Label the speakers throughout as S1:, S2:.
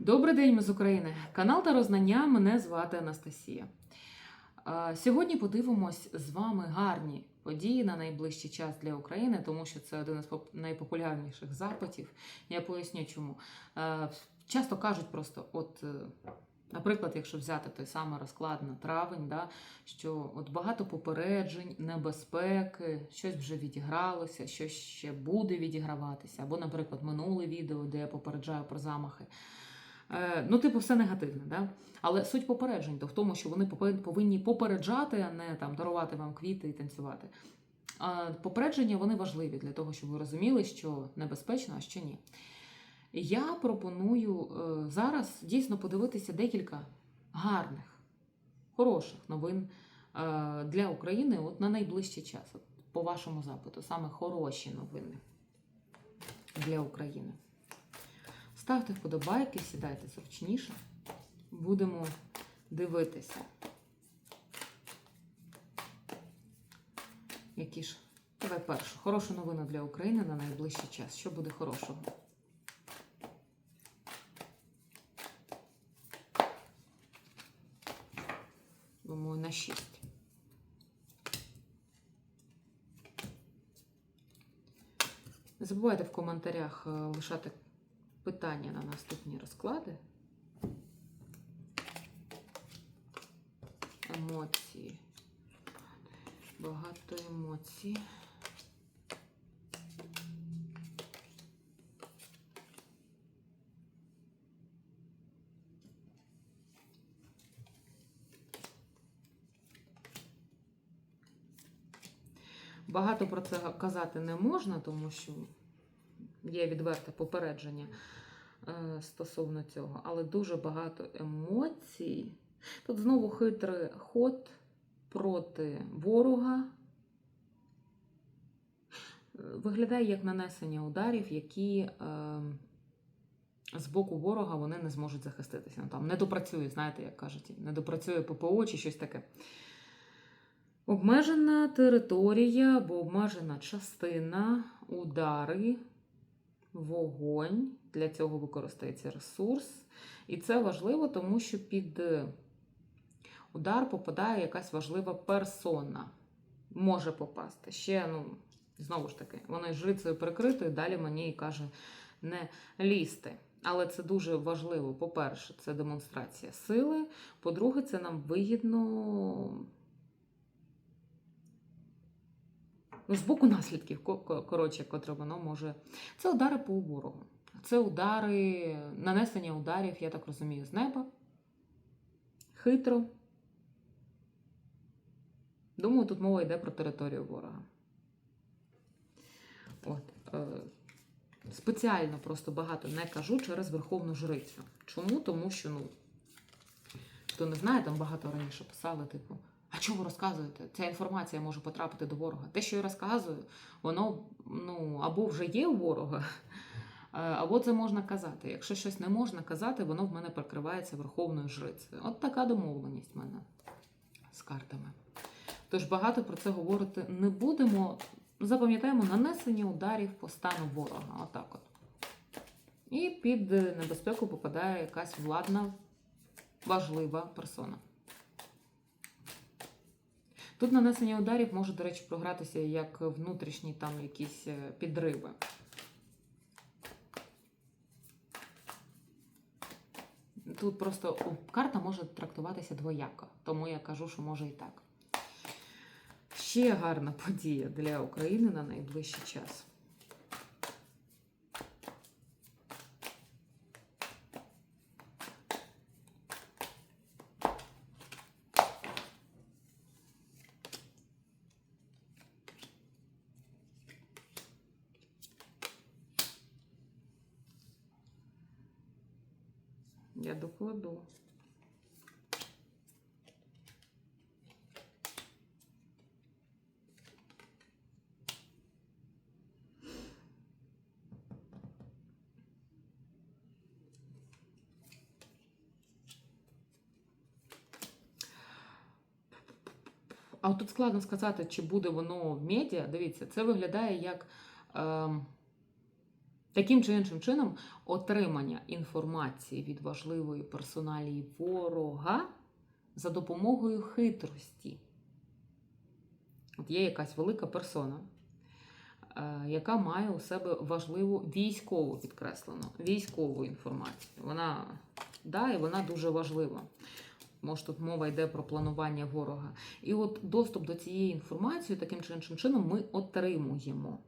S1: Добрий день, ми з України. Канал та Рознання. Мене звати Анастасія. Сьогодні подивимось з вами гарні події на найближчий час для України, тому що це один із найпопулярніших запитів. Я поясню, чому. Часто кажуть просто, от, е, наприклад, якщо взяти той самий розклад на травень, да, що от багато попереджень, небезпеки, щось вже відігралося, щось ще буде відіграватися. Або, наприклад, минуле відео, де я попереджаю про замахи. Е, Ну, типу, все негативне, да? але суть попереджень то в тому, що вони повинні попереджати, а не там дарувати вам квіти і танцювати. А попередження вони важливі для того, щоб ви розуміли, що небезпечно, а що ні. Я пропоную е, зараз дійсно подивитися декілька гарних, хороших новин е, для України от на найближчий час, от, по вашому запиту, саме хороші новини для України. Ставте вподобайки, сідайте зручніше. Будемо дивитися. Які ж? Давай першу. Хорошу новину для України на найближчий час. Що буде хорошого? Думаю, на 6. Не забувайте в коментарях е, лишати питання на наступні розклади. Емоції. Багато емоцій. Багато про це казати не можна, тому що є відверте попередження е, стосовно цього, але дуже багато емоцій. Тут знову хитрий ход проти ворога. Виглядає як нанесення ударів, які е, з боку ворога вони не зможуть захиститися. Ну, там не допрацює, знаєте, як кажуть, не допрацює ППО чи щось таке. Обмежена територія або обмежена частина, удари, вогонь. Для цього використається ресурс. І це важливо, тому що під удар попадає якась важлива персона. Може попасти. Ще, ну, знову ж таки, вона жрицею прикритою, далі мені і каже не лізти. Але це дуже важливо. По-перше, це демонстрація сили. По-друге, це нам вигідно. Ну, з боку наслідків, ко- ко- коротше, котре воно може. Це удари по ворогу. Це удари, нанесення ударів, я так розумію, з неба. Хитро. Думаю, тут мова йде про територію ворога. От. Е, спеціально просто багато не кажу через Верховну Жрицю. Чому? Тому що, ну, хто не знає, там багато раніше писали, типу. Чого ви розказуєте? Ця інформація може потрапити до ворога. Те, що я розказую, воно ну, або вже є у ворога, е, або це можна казати. Якщо щось не можна казати, воно в мене прикривається верховною жрицею. От така домовленість в мене з картами. Тож багато про це говорити не будемо. Запам'ятаємо нанесення ударів по стану ворога. Отак от. І під небезпеку попадає якась владна, важлива персона. Тут нанесення ударів може, до речі, програтися як внутрішні там якісь е, підриви. Тут просто о, карта може трактуватися двояко, тому я кажу, що може і так. Ще гарна подія для України на найближчий час. Я докладу. А тут складно сказати, чи буде воно в медіа. Дивіться, це виглядає як ем, Таким чи іншим чином, отримання інформації від важливої персоналії ворога за допомогою хитрості. От є якась велика персона, е, яка має у себе важливу військову підкреслену, військову інформацію. Вона, да, і вона дуже важлива. Може, тут мова йде про планування ворога. І от доступ до цієї інформації таким чи іншим чином ми отримуємо.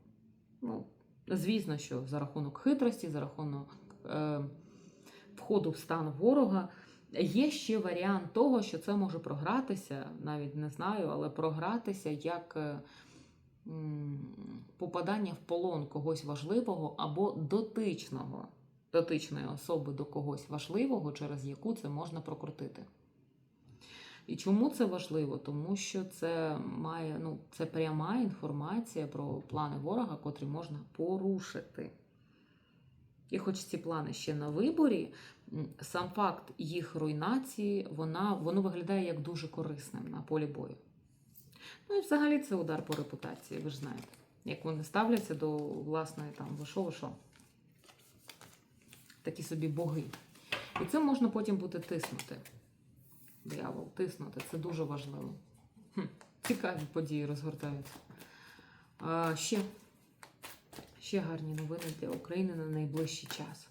S1: Ну, звісно, що за рахунок хитрості, за рахунок е, входу в стан ворога. Є ще варіант того, що це може програтися, навіть не знаю, але програтися як е, попадання в полон когось важливого або дотичного, дотичної особи до когось важливого, через яку це можна прокрутити. І чому це важливо? Тому що це має ну, це пряма інформація про плани ворога, котрі можна порушити. І хоч ці плани ще на виборі, сам факт їх руйнації, вона, воно виглядає як дуже корисним на полі бою. Ну і взагалі це удар по репутації, ви ж знаєте. Як вони ставляться до власної там, ви що. Такі собі боги. І це можна потім буде тиснути. Диявол, тиснути, це дуже важливо. Хм, цікаві події розгортаються. А, ще, ще гарні новини для України на найближчий час.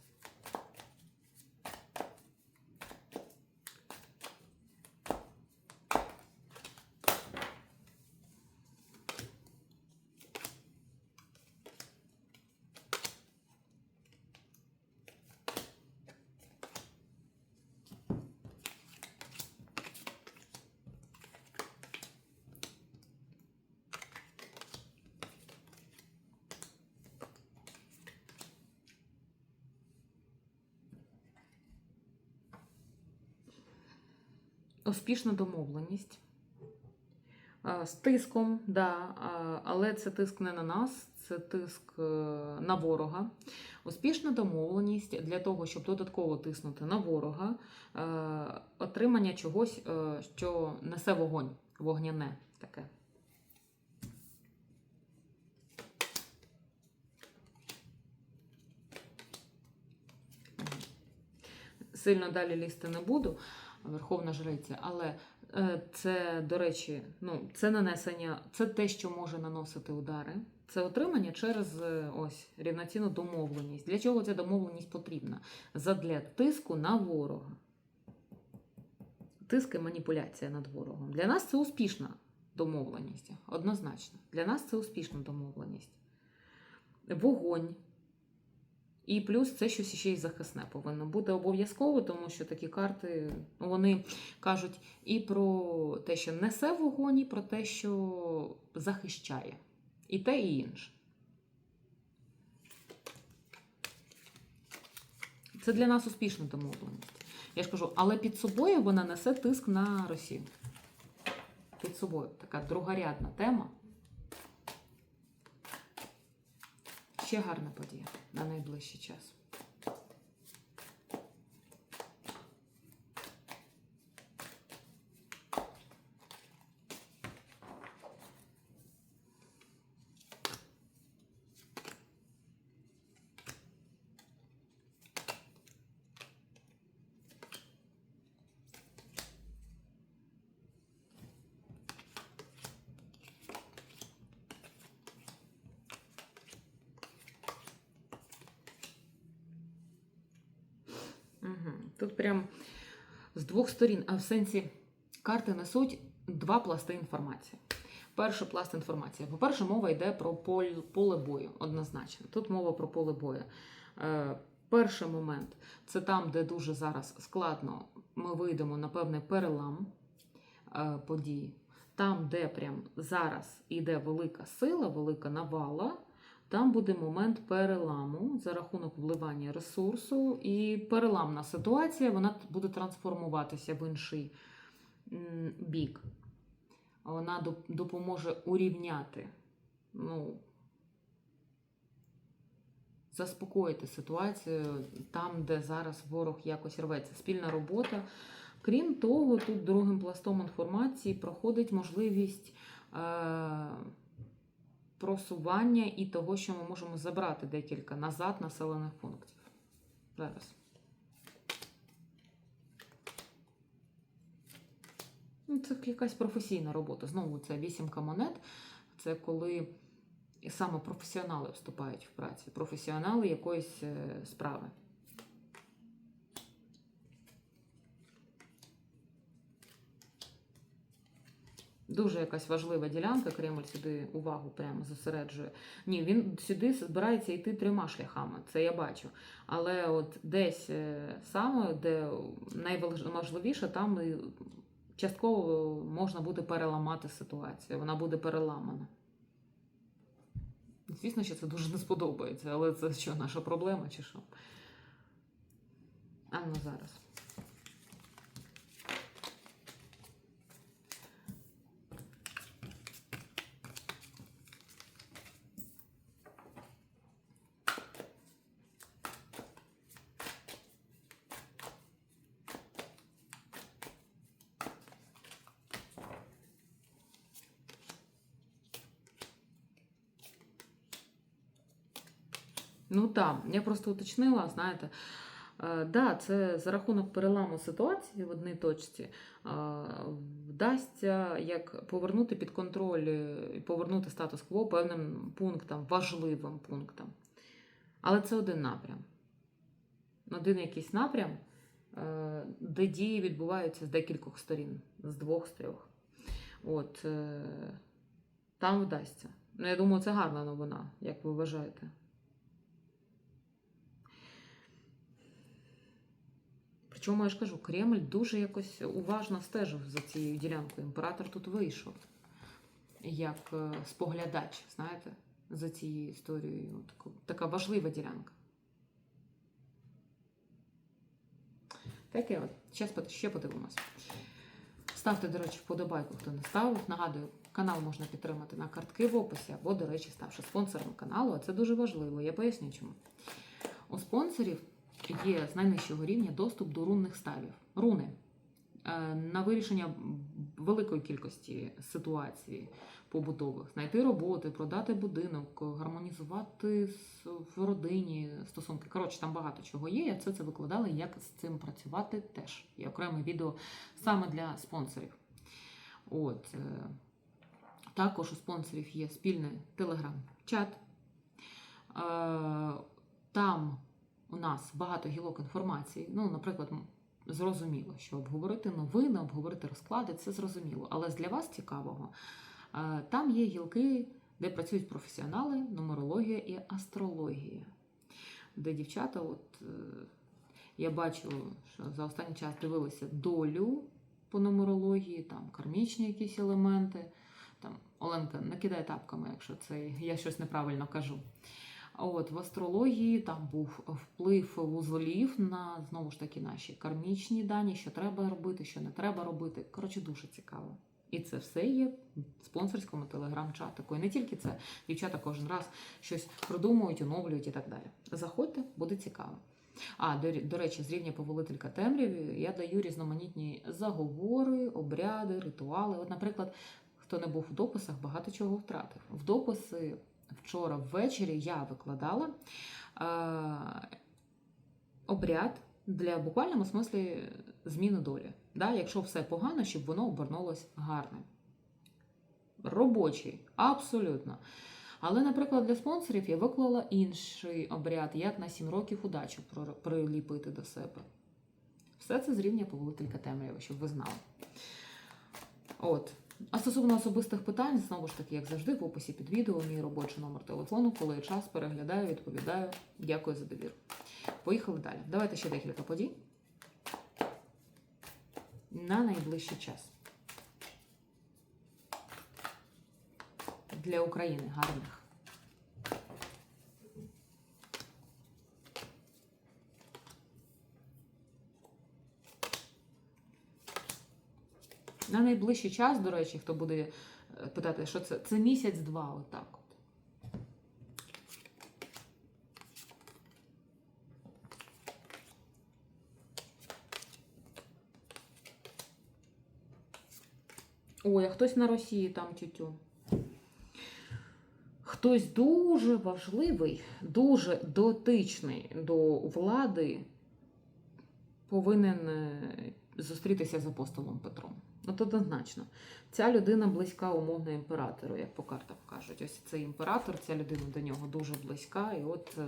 S1: Успішна домовленість. З тиском, да, але це тиск не на нас, це тиск е, на ворога. Успішна домовленість для того, щоб додатково тиснути на ворога, е, отримання чогось, е, що несе вогонь, вогняне таке. Сильно далі лізти не буду. Верховна Жриця, але е, це, до речі, ну, це нанесення, це те, що може наносити удари. Це отримання через е, ось рівноцінну домовленість. Для чого ця домовленість потрібна? Задля тиску на ворога. Тиск і маніпуляція над ворогом. Для нас це успішна домовленість. Однозначно. Для нас це успішна домовленість. Вогонь. І плюс це щось ще й захисне повинно бути обов'язково, тому що такі карти ну, вони кажуть і про те, що несе вогонь, і про те, що захищає. І те, і інше. Це для нас успішна домовленість. Я ж кажу, але під собою вона несе тиск на Росію. Під собою така другорядна тема. Ще гарна подія на найближчий час. Тут прям з двох сторін, а в сенсі карти несуть два пласти інформації. Перший пласт інформації. По-перше, мова йде про поле, бою, однозначно. Тут мова про поле бою. Е, перший момент це там, де дуже зараз складно ми вийдемо на певний перелам е, подій. Там, де прям зараз іде велика сила, велика навала, там буде момент переламу за рахунок вливання ресурсу, і переламна ситуація вона буде трансформуватися в інший бік. Вона допоможе урівняти, ну, заспокоїти ситуацію там, де зараз ворог якось рветься. Спільна робота. Крім того, тут другим пластом інформації проходить можливість. Е- просування і того, що ми можемо забрати декілька назад населених пунктів. Зараз. Ну, Це якась професійна робота. Знову це вісімка монет. Це коли саме професіонали вступають в працю, професіонали якоїсь е, справи. Дуже якась важлива ділянка. Кремль сюди увагу прямо зосереджує. Ні, він сюди збирається йти трьома шляхами. Це я бачу. Але от десь е, саме, де найважливіше, там і частково можна буде переламати ситуацію. Вона буде переламана. Звісно, що це дуже не сподобається, але це що, наша проблема чи що? А ну зараз. Ну так, я просто уточнила, знаєте. Е, Да, це за рахунок переламу ситуації в одній точці е, вдасться як повернути під контроль е, і повернути статус-кво певним пунктам, важливим пунктам. Але це один напрям. Один якийсь напрям, е, де дії відбуваються з декількох сторін, з двох з трьох. От, е, там вдасться. Ну, я думаю, це гарна новина, як ви вважаєте. Причому я ж кажу, Кремль дуже якось уважно стежив за цією ділянкою. Імператор тут вийшов як е, споглядач, знаєте, за цією історією. Така важлива ділянка. Таке от. Зараз ще подивимось. Ставте, до речі, вподобайку, хто не ставив. Нагадую, канал можна підтримати на картки в описі, або, до речі, ставши спонсором каналу. А це дуже важливо. Я поясню чому. У спонсорів є з найнижчого рівня доступ до рунних ставів. Руни е, на вирішення великої кількості ситуацій побутових, знайти роботи, продати будинок, гармонізувати в родині стосунки. Коротше, там багато чого є. Я все це викладала, як з цим працювати теж. Є окреме відео саме для спонсорів. От. е, Також у спонсорів є спільний телеграм-чат. Е, Там у нас багато гілок інформації. Ну, наприклад, зрозуміло, що обговорити новини, обговорити розклади це зрозуміло. Але для вас цікавого, е, там є гілки, де працюють професіонали, нумерологія і астрологія. Де дівчата, от е, я бачу, що за останній час дивилися долю по нумерології, там кармічні якісь елементи. Там Оленка, не кидай тапками, якщо це я щось неправильно кажу. От в астрології там був вплив вузолів на знову ж таки наші кармічні дані, що треба робити, що не треба робити. Коротше, дуже цікаво. І це все є в спонсорському телеграм-чатику. І не тільки це. Дівчата кожен раз щось продумують, оновлюють і так далі. Заходьте, буде цікаво. А, до, до речі, з рівня повелителька темряві я даю різноманітні заговори, обряди, ритуали. От, наприклад, хто не був в дописах, багато чого втратив. В дописи вчора ввечері я викладала е, обряд для в буквальному смислі зміни долі. Да? Якщо все погано, щоб воно обернулось гарним. Робочий, абсолютно. Але, наприклад, для спонсорів я виклала інший обряд, як на 7 років удачу приліпити до себе. Все це з рівня повелителька темряви, щоб ви знали. От. А стосовно особистих питань, знову ж таки, як завжди, в описі під відео мій робочий номер телефону, коли час, переглядаю, відповідаю. Дякую за довіру. Поїхали далі. Давайте ще декілька подій на найближчий час. Для України гарних. На найближчий час, до речі, хто буде е, питати, що це? Це місяць-два, отак от. Ой, а хтось на Росії там тютю. хтось дуже важливий, дуже дотичний до влади повинен е, зустрітися з апостолом Петром. От однозначно. Ця людина близька умовно імператору, як по картам кажуть. Ось цей імператор, ця людина до нього дуже близька, і от е,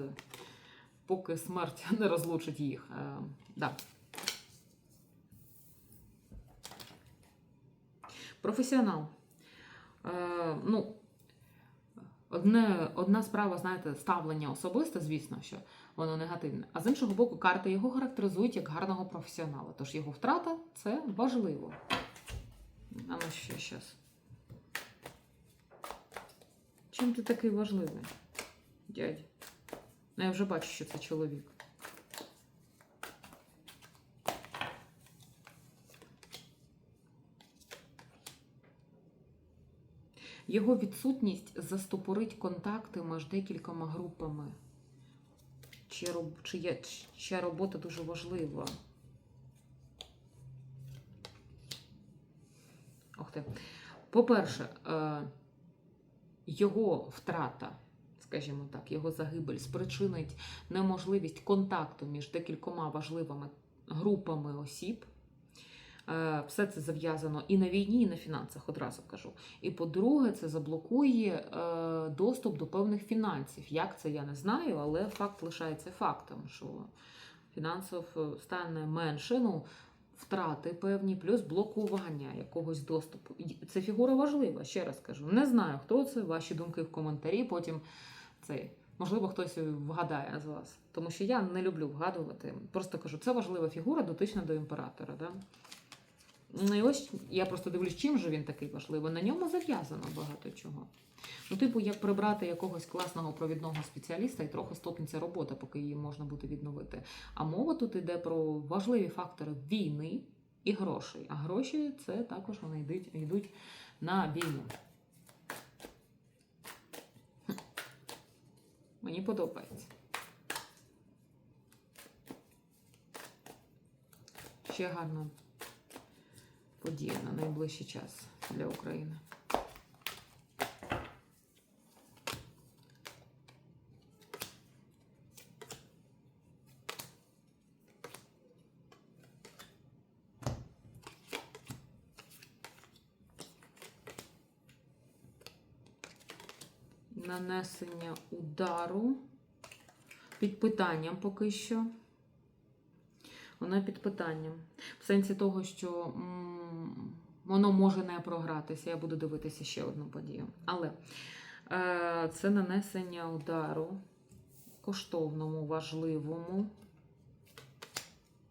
S1: поки смерть не розлучить їх. Е, да. Професіонал. Е, ну, одне, одна справа, знаєте, ставлення особисте, звісно, що воно негативне. А з іншого боку, карти його характеризують як гарного професіонала. Тож його втрата це важливо. А ну ще щас. Чим ти такий важливий, дядь? Ну, я вже бачу, що це чоловік. Його відсутність застопорить контакти між декількома групами. Чи, роб... чи, є... чия робота дуже важлива. Ох ти. По-перше, е, його втрата, скажімо так, його загибель спричинить неможливість контакту між декількома важливими групами осіб. Е, Все це зав'язано і на війні, і на фінансах, одразу кажу. І по-друге, це заблокує е, доступ до певних фінансів. Як це я не знаю, але факт лишається фактом, що фінансів е, стане менше. Ну, втрати певні, плюс блокування якогось доступу. Це фігура важлива, ще раз кажу. Не знаю, хто це, ваші думки в коментарі. Потім цей. Можливо, хтось вгадає з вас. Тому що я не люблю вгадувати. Просто кажу, це важлива фігура, дотична до імператора. Да? Ну і ось я просто дивлюсь, чим же він такий важливий. На ньому зав'язано багато чого. Ну, типу, як прибрати якогось класного провідного спеціаліста і трохи стопнеться робота, поки її можна буде відновити. А мова тут йде про важливі фактори війни і грошей. А гроші це також вони йдуть, йдуть на війну. Мені подобається. Ще гарна подія на найближчий час для України. Нанесення удару під питанням поки що. Воно під питанням. В сенсі того, що воно може не програтися. Я буду дивитися ще одну подію. Але е, це нанесення удару коштовному, важливому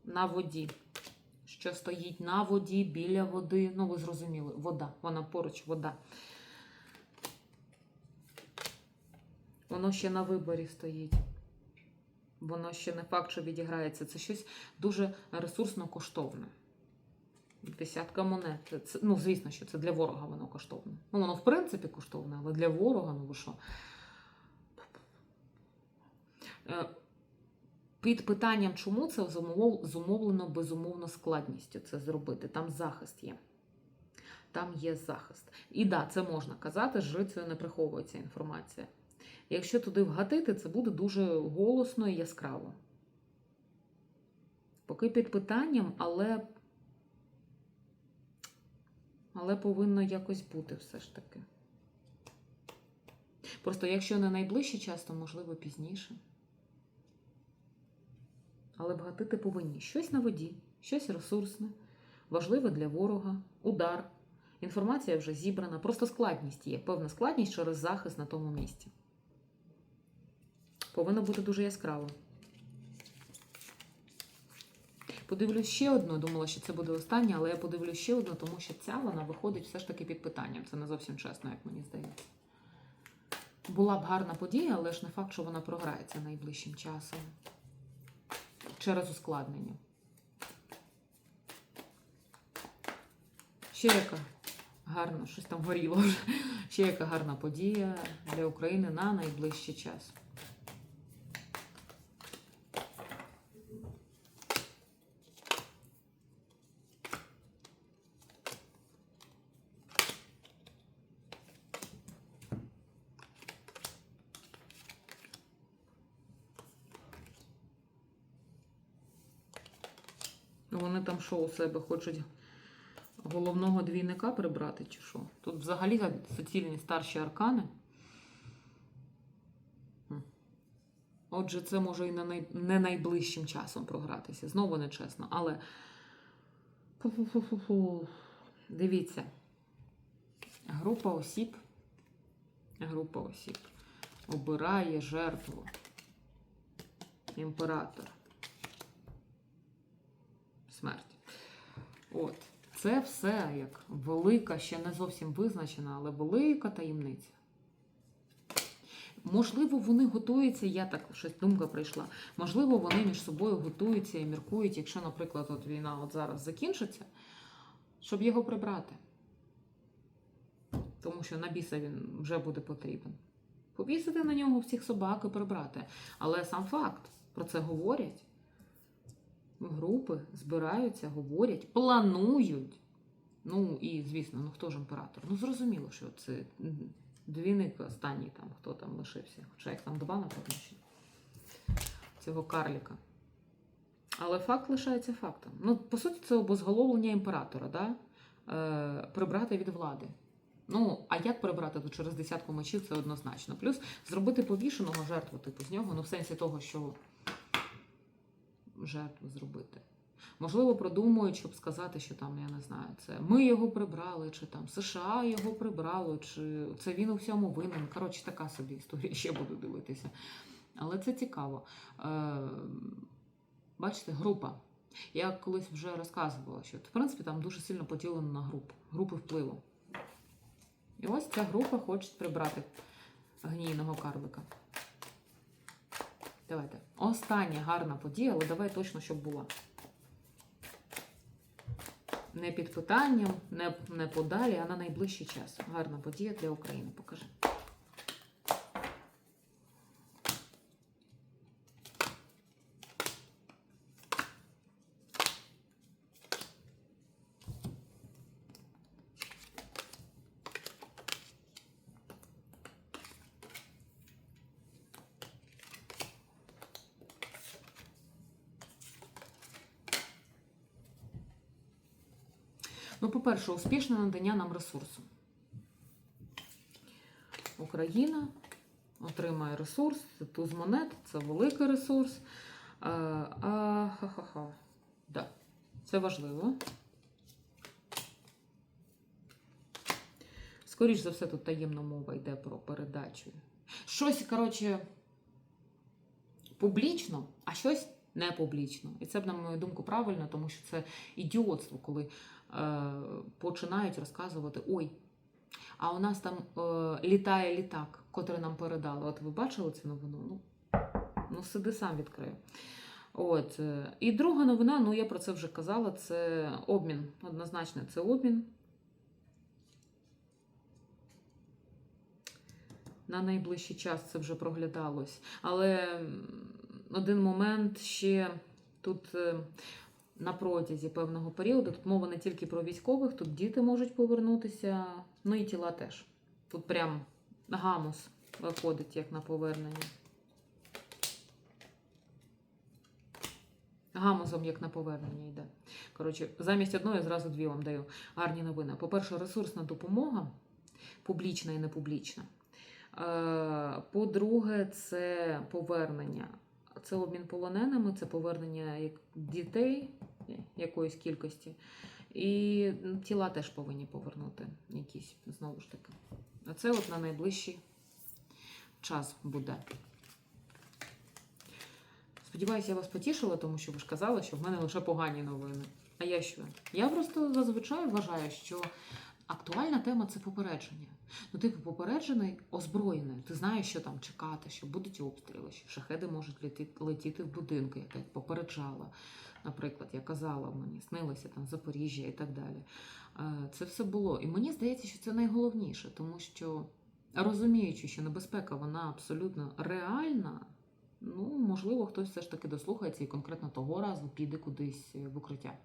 S1: на воді. Що стоїть на воді, біля води. Ну, ви зрозуміли, вода. Вона поруч вода. Воно ще на виборі стоїть. Воно ще не факт, що відіграється. Це щось дуже ресурсно коштовне. Десятка монет. Це, ну, звісно, що це для ворога воно коштовне. Ну, воно, в принципі, коштовне, але для ворога, ну ви що? Е, Під питанням, чому це зумовлено безумовно складністю це зробити. Там захист є. Там є захист. І да, це можна казати, жрицею не приховується інформація. Якщо туди вгатити, це буде дуже голосно і яскраво. Поки під питанням, але, але повинно якось бути все ж таки. Просто якщо не найближчий час, то можливо пізніше. Але вгатити повинні щось на воді, щось ресурсне, важливе для ворога, удар. Інформація вже зібрана, просто складність є. Певна складність через захист на тому місці. Повинно бути дуже яскраво. Подивлюсь ще одну, думала, що це буде останнє, але я подивлюсь ще одну, тому що ця вона виходить все ж таки під питанням. Це не зовсім чесно, як мені здається. Була б гарна подія, але ж не факт, що вона програється найближчим часом. Через ускладнення. Ще яка гарна, щось там горіло вже. Ще яка гарна подія для України на найближчий час. Вони там що у себе хочуть головного двійника прибрати, чи що? Тут взагалі суцільні старші аркани. Отже, це може і не, най... не найближчим часом програтися. Знову нечесно. Але Фу-фу-фу-фу-фу. дивіться. Група осіб. Група осіб обирає жертву. Імператор. Смерть. От. Це все як велика, ще не зовсім визначена, але велика таємниця. Можливо, вони готуються, я так щось думка прийшла. Можливо, вони між собою готуються і міркують, якщо, наприклад, от війна от зараз закінчиться, щоб його прибрати. Тому що на біса він вже буде потрібен. Повісити на нього всіх собак і прибрати. Але сам факт про це говорять. Групи збираються, говорять, планують. Ну і, звісно, ну хто ж імператор? Ну, зрозуміло, що це двійник останній там, хто там лишився. Хоча їх там два, напевно, ще. Цього карліка. Але факт лишається фактом. Ну, по суті, це обезголовлення імператора, да? е, прибрати від влади. Ну, а як прибрати тут через десятку мечів, це однозначно. Плюс зробити повішеного жертву, типу, з нього, ну в сенсі того, що жертву зробити. Можливо, продумують, щоб сказати, що там, я не знаю, це ми його прибрали, чи там США його прибрало, чи це він у всьому винен. Коротше, така собі історія, ще буду дивитися. Але це цікаво. Е, бачите, група. Я колись вже розказувала, що в принципі там дуже сильно поділено на групи, групи впливу. І ось ця група хоче прибрати гнійного карлика. Давайте. Остання гарна подія, але давай точно, щоб була. Не під питанням, не, не подалі, а на найближчий час. Гарна подія для України. Покажи. Ну, по-перше, успішне надання нам ресурсу. Україна отримає ресурс, це туз монет, це великий ресурс. А, а ха-ха-ха. Да, це важливо. Скоріш за все, тут таємна мова йде про передачу. Щось, коротше, публічно, а щось не публічно. І це, б, на мою думку, правильно, тому що це ідіотство, коли е, починають розказувати: ой, а у нас там е, літає літак, котрий нам передали. От ви бачили цю новину? Ну, ну сиди сам відкрию. От. е, І друга новина, ну я про це вже казала, це обмін. Однозначно, це обмін. На найближчий час це вже проглядалось. Але один момент ще тут е, на протязі певного періоду тут мова не тільки про військових, тут діти можуть повернутися, ну і тіла теж. Тут прям гамус виходить як на повернення. Гамузом як на повернення йде. Коротше, замість одної зразу дві вам даю гарні новини. По-перше, ресурсна допомога, публічна і непублічна. Е, По-друге, це повернення. Це обмін полоненими, це повернення дітей якоїсь кількості. І тіла теж повинні повернути якісь, знову ж таки. А це от на найближчий час буде. Сподіваюся, я вас потішила, тому що ви ж казали, що в мене лише погані новини. А я що? Я просто зазвичай вважаю, що актуальна тема це попередження. Ну, типу, попереджений, озброєний. Ти знаєш, що там чекати, що будуть обстріли, що шахеди можуть летіти, летіти в будинки, як я попереджала. Наприклад, я казала мені, снилося там Запоріжжя і так далі. Е, Це все було. І мені здається, що це найголовніше, тому що розуміючи, що небезпека вона абсолютно реальна. Ну, можливо, хтось все ж таки дослухається і конкретно того разу піде кудись в укриття.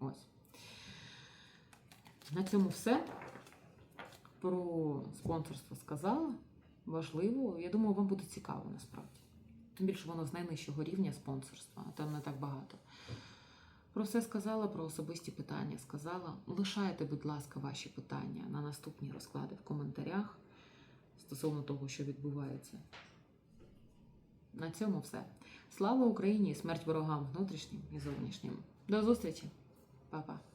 S1: Ось. На цьому все. Про спонсорство сказала. Важливо. Я думаю, вам буде цікаво насправді. Тим більше воно з найнижчого рівня спонсорства, а там не так багато. Про все сказала, про особисті питання сказала. Лишайте, будь ласка, ваші питання на наступні розклади в коментарях стосовно того, що відбувається. На цьому все. Слава Україні! Смерть ворогам внутрішнім і зовнішнім. До зустрічі, Па-па.